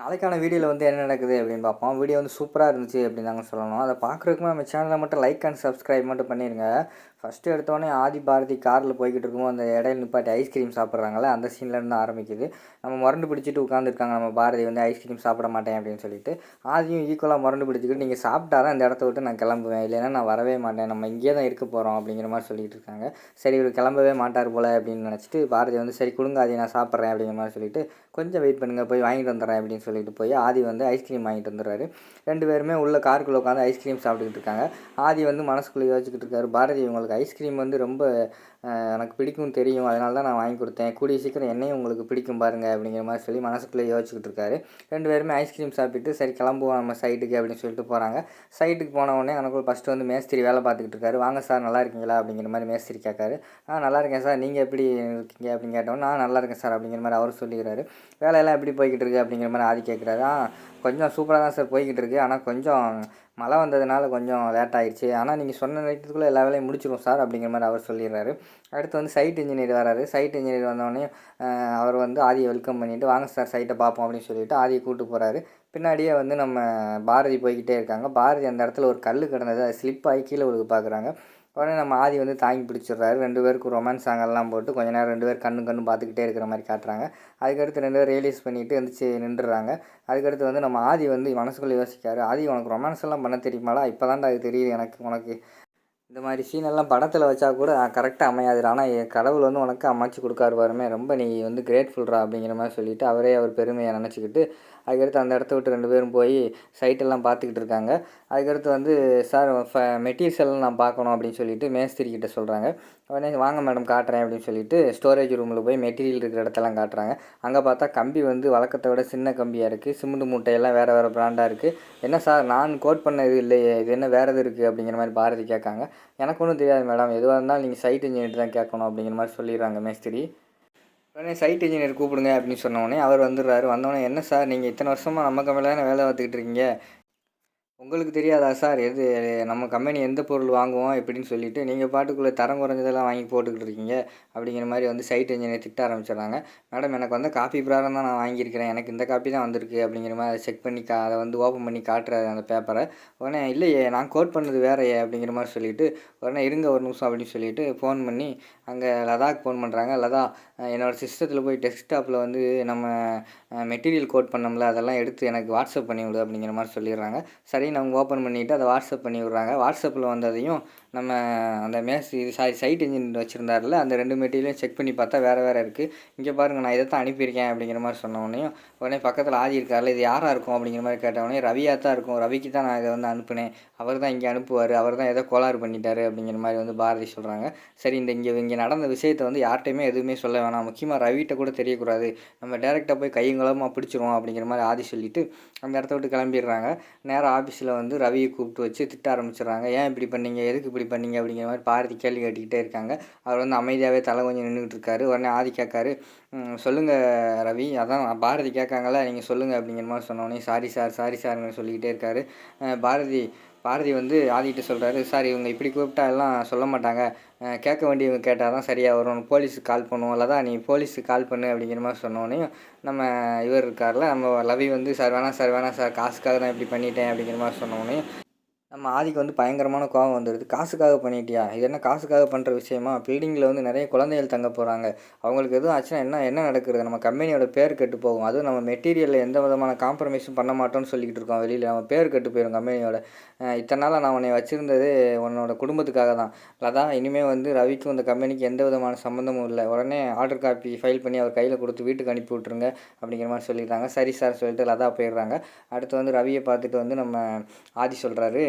நாளைக்கான வீடியோவில் வந்து என்ன நடக்குது அப்படின்னு பார்ப்போம். வீடியோ வந்து சூப்பராக இருந்துச்சு அப்படின்னு தாங்க சொல்லணும். அதை பார்க்குறதுக்குமே நம்ம சேனலை மட்டும் லைக் அண்ட் சப்ஸ்கிரைப் மட்டும் பண்ணிடுங்க ஃபஸ்ட்டு எடுத்தோடனே ஆதி பாரதி காரில் போய்கிட்டு இருக்கும்போது அந்த இடையில நிப்பாட்டி ஐஸ்கிரீம் சாப்பிட்றாங்களே அந்த சீன்லேருந்து ஆரம்பிக்குது. நம்ம முரண்டு பிடிச்சிட்டு உட்காந்துருக்காங்க நம்ம பாரதி வந்து ஐஸ்கிரீம் சாப்பிட மாட்டேன் அப்படின்னு சொல்லிட்டு. ஆதியும் ஈக்குவலாக முரண்டு பிடிச்சிக்கிட்டு நீங்கள் சாப்பிட்டா தான் இந்த இடத்த விட்டு நான் கிளம்புவேன். இல்லைன்னா நான் வரவே மாட்டேன். நம்ம இங்கேயே தான் இருக்க போகிறோம் அப்படிங்கிற மாதிரி சொல்லிட்டு இருக்காங்க. சரி இவர் கிளம்பவே மாட்டார் போல் அப்படின்னு நினச்சிட்டு பாரதி வந்து சரி கொடுங்க ஆதி நான் சாப்பிட்றேன் அப்படிங்கிற மாதிரி சொல்லிட்டு கொஞ்சம் வெயிட் பண்ணுங்கள் போய் வாங்கிட்டு வந்துடுறேன் அப்படின்னு சொல்லிட்டு போய் ஆதி வந்து ஐஸ்கிரீம் வாங்கிட்டு வந்துடுறாரு. ரெண்டு பேருமே உள்ள காருக்குள்ளே உட்காந்து ஐஸ்கிரீம் சாப்பிட்டுக்கிட்டு இருக்காங்க. ஆதி வந்து மனசுக்குள்ளே யோசிச்சுக்கிட்டு இருக்காரு. பாரதி இவங்களுக்கு ஐஸ்கிரீம் வந்து ரொம்ப எனக்கு பிடிக்கும் தெரியும். அதனால தான் நான் வாங்கி கொடுத்தேன். கூடிய சீக்கிரம் என்னையும் உங்களுக்கு பிடிக்கும் பாருங்க அப்படிங்கிற மாதிரி சொல்லி மனசுக்குள்ளே யோசிச்சுக்கிட்டு இருக்காரு. ரெண்டு பேருமே ஐஸ்கிரீம் சாப்பிட்டு சரி கிளம்புவோம் நம்ம சைட்டுக்கு அப்படின்னு சொல்லிட்டு போகிறாங்க சைட்டுக்கு போன உடனே எனக்குள்ள ஃபஸ்ட்டு வந்து மேஸ்திரி வேலை பார்த்துக்கிட்டு இருக்காரு. வாங்க சார் நல்லா இருக்கீங்களா அப்படிங்கிற மாதிரி மேஸ்திரி கேட்காரு. ஆ நல்லா இருக்கேன் சார் நீங்கள் எப்படி இருக்கீங்க? அப்படின்னு கேட்டோம் நான் நல்லா இருக்கேன் சார் அப்படிங்கிற மாதிரி அவர் சொல்லிக்கிறாரு. வேலையெல்லாம் எப்படி போய்கிட்டு இருக்கு? அப்படிங்கிற மாதிரி ஆதி கேட்குறாரு. ஆ கொஞ்சம் சூப்பராக தான் சார் போய்கிட்டு இருக்கு. ஆனால் கொஞ்சம் மழை வந்ததுனால கொஞ்சம் லேட் ஆயிடுச்சு. ஆனால் நீங்கள் சொன்ன நேரத்துக்குள்ளே எல்லா வேலையும் முடிச்சிடும் சார் அப்படிங்கிற மாதிரி அவர் சொல்லிடுறாரு. அடுத்து வந்து சைட் இன்ஜினியர் வராரு. சைட் இன்ஜினியர் வந்தோடனே அவர் வந்து ஆதியை வெல்கம் பண்ணிவிட்டு வாங்க சார் சைட்டை பார்ப்போம் அப்படின்னு சொல்லிட்டு ஆதியை கூப்பிட்டு போகிறாரு பின்னாடியே வந்து நம்ம பாரதி போய்கிட்டே இருக்காங்க. பாரதி அந்த இடத்துல ஒரு கல் கிடந்தது. அது ஸ்லிப் ஆகி கீழே விழுக பார்க்குறாங்க உடனே நம்ம ஆதி வந்து தாங்கி பிடிச்சிடுறாரு. ரெண்டு பேருக்கு ரொமான்ஸ் சாங்கெல்லாம் போட்டு கொஞ்ச நேரம் ரெண்டு பேர் கண்ணு கண்ணு பார்த்துக்கிட்டே இருக்கிற மாதிரி காட்டுறாங்க. அதுக்கடுத்து ரெண்டு பேர் ரியலைஸ் பண்ணிவிட்டு எந்திரிச்சு நின்றுறாங்க. அதுக்கடுத்து வந்து நம்ம ஆதி வந்து மனசுக்குள்ளே யோசிக்காரு. ஆதி உனக்கு ரொமான்ஸ் எல்லாம் பண்ண தெரியுமாடா? இப்போ தான்டா அது தெரியுது. எனக்கு உனக்கு இந்த மாதிரி சீனெல்லாம் படத்தில் வச்சா கூட கரெக்டாக அமையாது. ஆனால் என் கடவுள் வந்து உனக்கு அமைச்சு கொடுக்காரு பாருமே. ரொம்ப நீ வந்து கிரேட்ஃபுல்ரா அப்படிங்கிற மாதிரி சொல்லிவிட்டு அவரே அவர் பெருமையை நினச்சிக்கிட்டு அதுக்கடுத்து அந்த இடத்த விட்டு ரெண்டு பேரும் போய் சைட்டெல்லாம் பார்த்துக்கிட்டு இருக்காங்க. அதுக்கடுத்து வந்து சார் மெட்டீரியல்ஸ் எல்லாம் நான் பார்க்கணும் அப்படின்னு சொல்லிட்டு மேஸ்திரிக்கிட்ட சொல்கிறாங்க உடனே வாங்க மேடம் காட்டுறேன் அப்படின்னு சொல்லிட்டு ஸ்டோரேஜ் ரூமில் போய் மெட்டீரியல் இருக்கிற இடத்தெல்லாம் காட்டுறாங்க. அங்கே பார்த்தா கம்பி வந்து வழக்கத்தை விட சின்ன கம்பியாக இருக்குது சிமெண்ட் மூட்டையெல்லாம் வேறு வேறு பிராண்டாக இருக்குது என்ன சார் நான் கோட் பண்ண இது இல்லையே. இது என்ன வேறு எது இருக்குது அப்படிங்கிற மாதிரி பாரதி கேட்காங்க. எனக்கு ஒன்றும் தெரியாது மேடம் எதுவாக இருந்தாலும் நீங்கள் சைட் இன்ஜினியர் தான் கேட்கணும் அப்படிங்கிற மாதிரி சொல்லிடுறாங்க மேஸ்திரி. உடனே சைட் இன்ஜினியர் கூப்பிடுங்க அப்படின்னு சொன்னோடனே அவர் வந்துடுறாரு. வந்தோடனே என்ன சார் நீங்கள் இத்தனை வருஷமாக நம்ம கம்பெனியில் தானே வேலை பார்த்துக்கிட்டு இருக்கீங்க? உங்களுக்கு தெரியாதா சார் எது நம்ம கம்பெனி எந்த பொருள் வாங்குவோம்? எப்படின்னு சொல்லிட்டு நீங்கள் பாட்டுக்குள்ளே தரம் குறைஞ்சதெல்லாம் வாங்கி போட்டுக்கிட்டு இருக்கீங்க. அப்படிங்கிற மாதிரி வந்து சைட் இன்ஜினியர் திட்ட ஆரம்பிச்சிடுறாங்க. மேடம் எனக்கு வந்து காப்பி பிரகாரம் தான் நான் வாங்கியிருக்கிறேன். எனக்கு இந்த காப்பி தான் வந்திருக்கு. அப்படிங்கிற மாதிரி அதை செக் பண்ணி கா அதை வந்து ஓப்பன் பண்ணி காட்டுறாரு அந்த பேப்பரை உடனே இல்லையே நான் கோட் பண்ணது வேறையே. அப்படிங்கிற மாதிரி சொல்லிவிட்டு உடனே இருங்க ஒரு நிமிஷம். அப்படின்னு சொல்லிட்டு ஃபோன் பண்ணி அங்கே லதாக்கு ஃபோன் பண்ணுறாங்க லதா என்னோடய சிஸ்டத்தில் போய் டெஸ்க்டாப்பில் வந்து நம்ம மெட்டீரியல் கோட் பண்ணோம்ல அதெல்லாம் எடுத்து எனக்கு வாட்ஸ்அப் பண்ணி விடு அப்படிங்கிற மாதிரி சொல்லிடுறாங்க. சரின்னு அவங்க ஓப்பன் பண்ணிவிட்டு அதை வாட்ஸ்அப் பண்ணி விட்றாங்க. வாட்ஸ்அப்பில் வந்ததையும் நம்ம அந்த மேஸ் இது சாரி சைட் இன்ஜின் வச்சுருந்தாருல அந்த ரெண்டு மெட்டீரியலையும் செக் பண்ணி பார்த்தா வேறு வேறு இருக்குது இங்கே பாருங்கள் நான் இதை தான் அனுப்பியிருக்கேன் அப்படிங்கிற மாதிரி சொன்னோடனையும் உடனே பக்கத்தில் ஆதி இருக்கார்ல இது யாராக இருக்கும் அப்படிங்கிற மாதிரி கேட்ட உடனே ரவியாக தான் இருக்கும். ரவிக்கு தான் நான் இதை வந்து அனுப்புனேன். அவர் தான் இங்கே அனுப்புவார். அவர் தான் ஏதோ கோளாறு பண்ணிட்டாரு அப்படிங்கிற மாதிரி வந்து பாரதி சொல்கிறாங்க சரி இந்த இங்கே இங்கே நடந்த விஷயத்தை வந்து யார்கிட்டையுமே எதுவுமே சொல்ல வேணாம். முக்கியமாக ரவிகிட்ட கூட தெரியக்கூடாது. நம்ம டேரெக்டாக போய் கையங்களமாக பிடிச்சிருவோம் அப்படிங்கிற மாதிரி ஆதி சொல்லிவிட்டு அந்த இடத்த விட்டு கிளம்பிடுறாங்க. நேராக ஆஃபீஸில் வந்து ரவியை கூப்பிட்டு வச்சு திட்ட ஆரம்பிச்சிடுறாங்க. ஏன் இப்படி பண்ணீங்க? எதுக்கு இப்படி பண்ணீங்க அப்படிங்கிற மாதிரி பாரதி கேள்வி கேட்டுக்கிட்டே இருக்காங்க. அவர் வந்து அமைதியாகவே தலை கொஞ்சம் நின்றுக்கிட்டு இருக்காரு. உடனே ஆதி கேட்காரு சொல்லுங்கள் ரவி. அதான் பாரதி கேட்காங்கள நீங்கள் சொல்லுங்கள் அப்படிங்கிற மாதிரி சொன்னோடனே சாரி சார் சாரி சார்னு சொல்லிக்கிட்டே இருக்காரு. பாரதி பாரதி வந்து ஆதிக்கிட்ட சொல்கிறாரு சார் இவங்க இப்படி கூப்பிட்டா எல்லாம் சொல்ல மாட்டாங்க. கேட்க வேண்டியவங்க கேட்டால் தான் சரியாக வரும். போலீஸுக்கு கால் பண்ணுவோம். இல்லை தான் நீ போலீஸுக்கு கால் பண்ணு அப்படிங்கிற மாதிரி சொன்னோடனே நம்ம இவர் இருக்கார்ல நம்ம லவி வந்து சார் வேணாம் சார் வேணாம் சார் காசுக்காக தான் இப்படி பண்ணிட்டேன் அப்படிங்கிற மாதிரி சொன்னோடனே நம்ம ஆதிக்கு வந்து பயங்கரமான கோவம் வந்துடுது. காசுக்காக பண்ணிட்டியா? இது என்ன காசுக்காக பண்ணுற விஷயமா? பில்டிங்கில் வந்து நிறைய குழந்தைகள் தங்க போகிறாங்க அவங்களுக்கு எதுவும் ஆச்சுன்னா என்ன என்ன நடக்கிறது? நம்ம கம்பெனியோட பேர் கெட்டு போகும். அதுவும் நம்ம மெட்டீரியலில் எந்த விதமான காம்ப்ரமைஸும் பண்ண மாட்டோம்னு சொல்லிக்கிட்டு இருக்கோம். வெளியில் நம்ம பேர் கெட்டு போயிடும் கம்பெனியோட. இத்தனை நாளாக நான் உன்னை வச்சுருந்தது உன்னோட குடும்பத்துக்காக தான். லதா இனிமேல் வந்து ரவிக்கும் இந்த கம்பெனிக்கு எந்த விதமான சம்மந்தமும் இல்லை. உடனே ஆர்டர் காப்பி ஃபைல் பண்ணி அவர் கையில் கொடுத்து வீட்டுக்கு அனுப்பி விட்ருங்க அப்படிங்கிற மாதிரி சொல்லிடுறாங்க சரி சார் சொல்லிட்டு லதா போயிடுறாங்க. அடுத்து வந்து ரவியை பார்த்துட்டு வந்து நம்ம ஆதி சொல்கிறாரு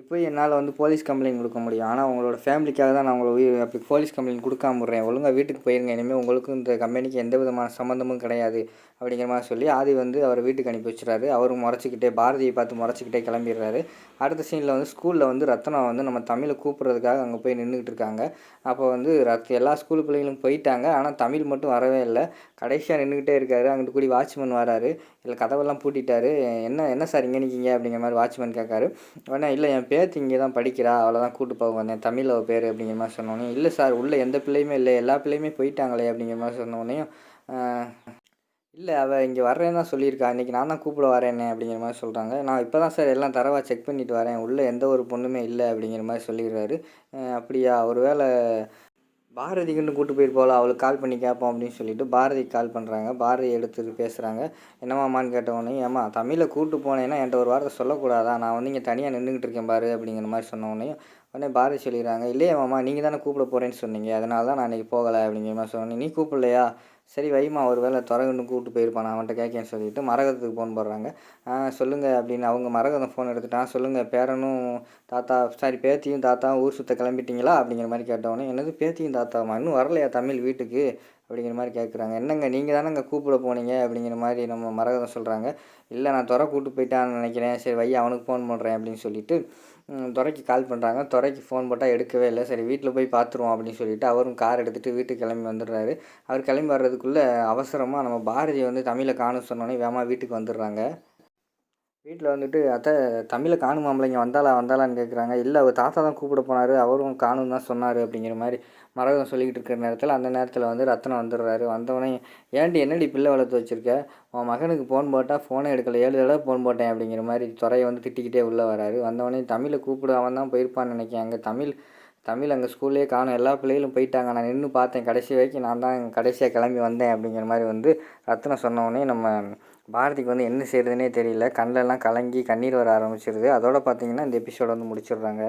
இப்போ என்னால் வந்து போலீஸ் கம்ப்ளைண்ட் கொடுக்க முடியும். ஆனால் உங்களோட ஃபேமிலிக்காக தான் நான் உங்களை உயிர் அப்படி போலீஸ் கம்ப்ளைண்ட் கொடுக்காம விட்றேன். ஒழுங்காக வீட்டுக்கு போயிருங்க. இனிமேல் உங்களுக்கும் இந்த கம்பெனிக்கு எந்த விதமான சம்மந்தமும் கிடையாது அப்படிங்கிற மாதிரி சொல்லி ஆதி வந்து அவர் வீட்டுக்கு அனுப்பி வச்சுறாரு அவரும் முறைச்சிக்கிட்டே பாரதியை பார்த்து முறைச்சிக்கிட்டே கிளம்பிடுறாரு. அடுத்த சீனில் வந்து ஸ்கூலில் வந்து ரத்னம் வந்து நம்ம தமிழை கூப்பிட்றதுக்காக அங்கே போய் நின்றுக்கிட்டு இருக்காங்க. அப்போ வந்து ரத் எல்லா ஸ்கூல் பிள்ளைங்களும் போயிட்டாங்க. ஆனால் தமிழ் மட்டும் வரவே இல்லை. கடைசியாக நின்றுக்கிட்டே இருக்காரு. அங்கிட்டு கூடி வாட்ச்மேன் வராரு. இல்லை கதவெல்லாம் பூட்டிட்டாரு. என்ன என்ன சார் இங்கே நிற்கிங்க அப்படிங்கிற மாதிரி வாட்ச்மேன் கேட்காரு. உடனே இல்லை என் பேத்தி இங்கே தான் படிக்கிறா அவளை தான் கூட்டு போக வந்தேன். தமிழ் அவள் பேர் அப்படிங்கிற மாதிரி சொன்னோன்னே இல்லை சார் உள்ளே எந்த பிள்ளையுமே இல்லை எல்லா பிள்ளையுமே போயிட்டாங்களே அப்படிங்கிற மாதிரி சொன்னோடனே இல்லை அவள் இங்கே வர்றேன்னு தான் சொல்லியிருக்கா. இன்றைக்கி நான் தான் கூப்பிட வரேனே அப்படிங்கிற மாதிரி சொல்கிறாங்க நான் இப்போ தான் சார் எல்லாம் தரவா செக் பண்ணிட்டு வரேன். உள்ளே எந்த ஒரு பொண்ணுமே இல்லை அப்படிங்கிற மாதிரி சொல்லிடுறாரு. அப்படியா ஒரு வேளை பாரதி கண்டு கூட்டு போயிருப்போல அவளுக்கு கால் பண்ணி கேட்போம் அப்படின்னு சொல்லிட்டு பாரதிக்கு கால் பண்ணுறாங்க பாரதி எடுத்து பேசுகிறாங்க என்னமாம்மான்னு கேட்டவொடனே ஏம்மா தமிழை கூட்டு போனேன்னா என்கிட்ட ஒரு வார்த்தை சொல்லக்கூடாதா? நான் வந்து இங்கே தனியாக நின்றுக்கிட்டு இருக்கேன் பாரு அப்படிங்கிற மாதிரி சொன்னோடனே உடனே பாரதி சொல்லிடுறாங்க இல்லையே மாமா நீங்கள் தானே கூப்பிட போகிறேன்னு சொன்னீங்க. அதனால தான் நான் இன்றைக்கி போகலை அப்படிங்கிற மாதிரி சொன்னேன் நீ கூப்பிடலையா? சரி வைமா ஒரு வேளை துறகுன்னு கூப்பிட்டு போயிருப்பான் அவன்கிட்ட கேட்கேன்னு சொல்லிட்டு மரகதத்துக்கு ஃபோன் போடுறாங்க. சொல்லுங்கள் அப்படின்னு அவங்க மரகதம் ஃபோன் எடுத்துட்டான். சொல்லுங்கள் பேரனும் தாத்தா சாரி பேத்தியும் தாத்தாவும் ஊர் சுற்ற கிளம்பிட்டீங்களா? அப்படிங்கிற மாதிரி கேட்டவொடனே என்னது பேத்தியும் தாத்தாவா? இன்னும் வரலையா தமிழ் வீட்டுக்கு? அப்படிங்கிற மாதிரி கேட்குறாங்க. என்னங்க நீங்கள் தானேங்க கூப்பிட போனீங்க? அப்படிங்கிற மாதிரி நம்ம மரகதம் சொல்கிறாங்க இல்லை நான் துறை கூப்பிட்டு போயிட்டான்னு நினைக்கிறேன். சரி வை அவனுக்கு ஃபோன் பண்ணுறேன் அப்படின்னு சொல்லிட்டு துறைக்கு கால் பண்ணுறாங்க துறைக்கு ஃபோன் போட்டால் எடுக்கவே இல்லை. சரி வீட்டில் போய் பார்த்துருவோம் அப்படின்னு சொல்லிட்டு அவரும் கார் எடுத்துகிட்டு வீட்டுக்கு கிளம்பி வந்துடுறாரு. அவர் கிளம்பி வர்றது வர்றதுக்குள்ளே அவசரமாக நம்ம பாரதி வந்து தமிழை காணும் சொன்னோன்னே வேமா வீட்டுக்கு வந்துடுறாங்க. வீட்டில் வந்துட்டு அத்தை தமிழை காணுமாம்ல இங்கே வந்தாளா? வந்தாளான்னு கேட்குறாங்க இல்லை அவர் தாத்தா தான் கூப்பிட போனார். அவரும் காணும் தான் சொன்னார் அப்படிங்கிற மாதிரி மரகதம் சொல்லிக்கிட்டு இருக்கிற நேரத்தில் அந்த நேரத்தில் வந்து ரத்தனம் வந்துடுறாரு. வந்தவொடனே ஏன்டி என்னடி பிள்ளை வளர்த்து வச்சுருக்க? உன் மகனுக்கு ஃபோன் போட்டால் ஃபோனே எடுக்கலை. ஏழு தடவை ஃபோன் போட்டேன் அப்படிங்கிற மாதிரி துறையை வந்து திட்டிக்கிட்டே உள்ளே வராரு. வந்தவொடனே தமிழை கூப்பிட. அவன் தான் போயிருப்பான்னு நினைக்கிறேன். அங்கே தமிழ் தமிழ் அங்கே ஸ்கூல்லேயே காணும். எல்லா பிள்ளைகளும் போயிட்டாங்க. நான் நின்று பார்த்தேன். கடைசி வரைக்கும் நான் தான் கடைசியாக கிளம்பி வந்தேன் அப்படிங்கிற மாதிரி வந்து ரத்னம் சொன்னோடனே நம்ம பாரதிக்கு வந்து என்ன செய்கிறதுனே தெரியல. கண்ணிலெல்லாம் கலங்கி கண்ணீர் வர ஆரம்பிச்சிருது. அதோட பார்த்தீங்கன்னா இந்த எபிசோட வந்து முடிச்சிடுறாங்க.